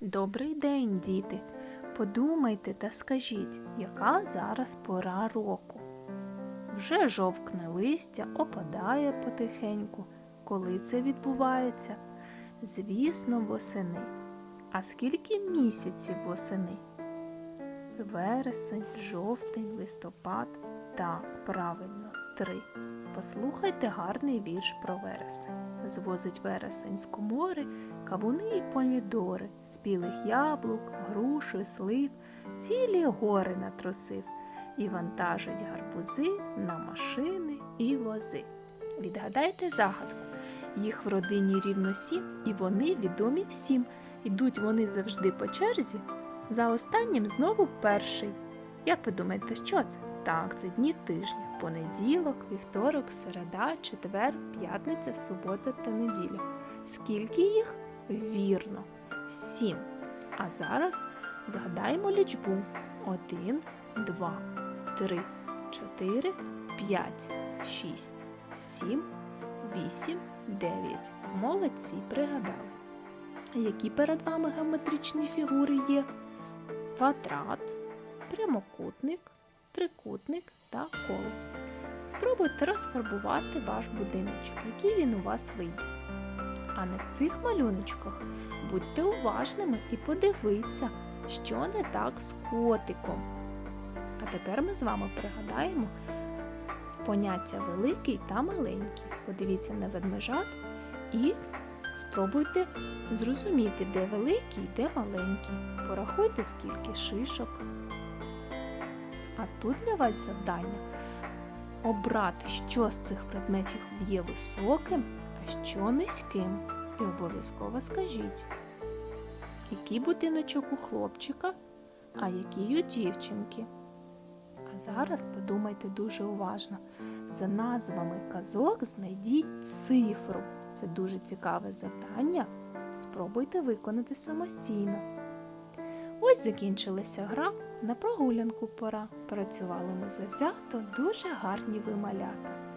Добрий день, діти. Подумайте та скажіть, яка зараз пора року? Вже жовкне листя, опадає потихеньку. Коли це відбувається? Звісно, восени. А скільки місяців восени? Вересень, жовтень, листопад. Так, правильно, три. Послухайте гарний вірш про вересень. Звозить вересень з комори, кавуни і помідори, спілих яблук, груши, слив, цілі гори натрусив і вантажить гарбузи на машини і вози. Відгадайте загадку. Їх в родині рівно сім, і вони відомі всім. Йдуть вони завжди по черзі. За останнім знову перший. Як ви думаєте, що це? Так, це дні тижня. Понеділок, вівторок, середа, четвер, п'ятниця, субота та неділя. Скільки їх? Вірно, сім. А зараз згадаємо лічбу: один, два, три, чотири, п'ять, шість, сім, вісім, дев'ять. Молодці пригадали. Які перед вами геометричні фігури є? Квадрат, прямокутник, трикутник та коло. Спробуйте розфарбувати ваш будиночок, який він у вас вийде. А на цих малюночках будьте уважними і подивіться, що не так з котиком. А тепер ми з вами пригадаємо поняття великий та маленький. Подивіться на ведмежат і спробуйте зрозуміти, де великий, де маленький. Порахуйте, скільки шишок. А тут для вас завдання обрати, що з цих предметів є високим, а що низьким. І обов'язково скажіть, який будиночок у хлопчика, а який у дівчинки. А зараз подумайте дуже уважно. За назвами казок знайдіть цифру. Це дуже цікаве завдання. Спробуйте виконати самостійно. Ось закінчилася гра, на прогулянку пора. Працювали ми завзято, дуже гарні ви малята.